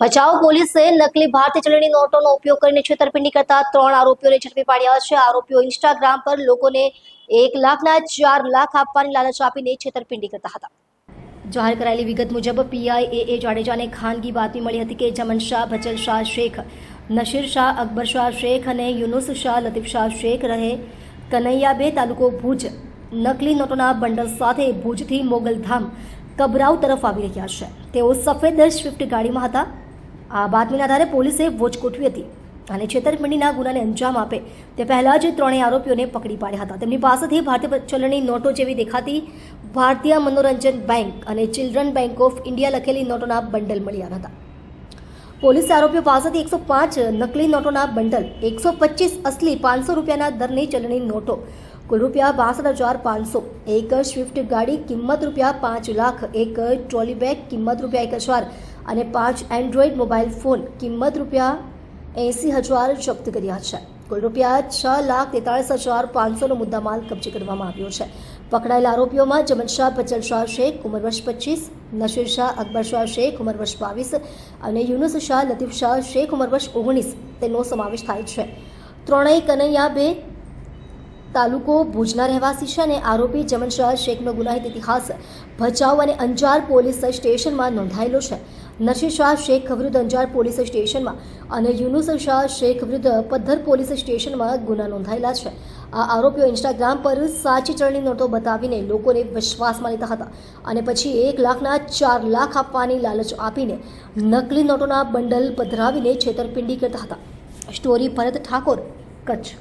ભચાઉ પોલીસે નકલી ભારતીય ચલણી નોટોનો ઉપયોગ કરીને છેતરપિંડી કરતા ત્રણ આરોપીઓને ઝડપી પાડ્યા છે. આરોપીઓ ઇન્સ્ટાગ્રામ પર લોકોને એક લાખના ચાર લાખ આપવાની લાલચ આપીને છેતરપિંડી કરતા હતા. જાહેર કરાયેલી વિગત મુજબ પીઆઈ એ એ જાડેજાને ખાનગી બાતમી મળી હતી કે જમન શાહ, ભચલ શાહ શેખ, નશીર શાહ, અકબર શાહ શેખ અને યુનુસ શાહ, લતીફ શાહ શેખ રહે કનૈયાબે તાલુકો ભુજ નકલી નોટોના બંડલ સાથે ભુજથી મોગલધામ કબરાવ તરફ આવી રહ્યા છે. તેઓ સફેદ સ્વિફ્ટ ગાડીમાં હતા. આ બાતમીના આધારે પોલીસે વોચ ગોઠવી હતી અને છેતરપિંડીના ગુનાને અંજામ આપે તે પહેલાં જ ત્રણેય આરોપીઓને પકડી પાડ્યા હતા. તેમની પાસેથી ભારતીય ચલણની નોટો જેવી દેખાતી ભારતીય મનોરંજન બેંક અને ચિલ્ડ્રન બેંક ઓફ ઇન્ડિયા લખેલી નોટોના બંડલ મળી આવ્યા હતા. પોલીસે આરોપીઓ પાસેથી એકસો પાંચ નકલી નોટોના બંડલ, એકસો પચીસ અસલી પાંચસો રૂપિયાના દરની ચલણી નોટો, કુલ રૂપિયા બાસઠ હજાર પાંચસો, એક સ્વિફ્ટ ગાડી કિંમત રૂપિયા પાંચ લાખ, એક ટ્રોલી બેગ કિંમત રૂપિયા એક હજાર અને પાંચ એન્ડ્રોઈડ મોબાઈલ ફોન કિંમત રૂપિયા એંસી હજાર જપ્ત કર્યા છે. કુલ રૂપિયા છ લાખ તેતાળીસ હજાર પાંચસોનો મુદ્દામાલ કબજે કરવામાં આવ્યો છે. પકડાયેલા આરોપીઓમાં જમન શાહ પચલ શાહ શેખ, ઉંમર વર્ષ પચીસ નશીર શાહ, અકબર શાહ શેખ, ઉંમર વર્ષ બાવીસ અને યુનુસ શાહ, લતીફ શાહ શેખ, ઉંમર વર્ષ ઓગણીસ તેનો સમાવેશ થાય છે. ત્રણેય કનૈયા બે તાલુકો ભુજના રહેવાસી છે અને આરોપી જમન શાહ શેખનો ગુનાહિત ઇતિહાસ ભચાઉ અને અંજાર પોલીસ સ્ટેશનમાં નોંધાયેલો છે. નશીર શાહ શેખ વિરુદ્ધ અંજાર પોલીસ સ્ટેશનમાં અને યુનુસ શાહ શેખ વિરુદ્ધ પદ્ધર પોલીસ સ્ટેશનમાં ગુના નોંધાયેલા છે. આ આરોપીઓ ઇન્સ્ટાગ્રામ પર સાચી ચલણી નોટો બતાવીને લોકોને વિશ્વાસમાં લેતા હતા અને પછી એક લાખના ચાર લાખ આપવાની લાલચ આપીને નકલી નોટોના બંડલ પધરાવીને છેતરપિંડી કરતા હતા. સ્ટોરી ભરત ઠાકોર, કચ્છ.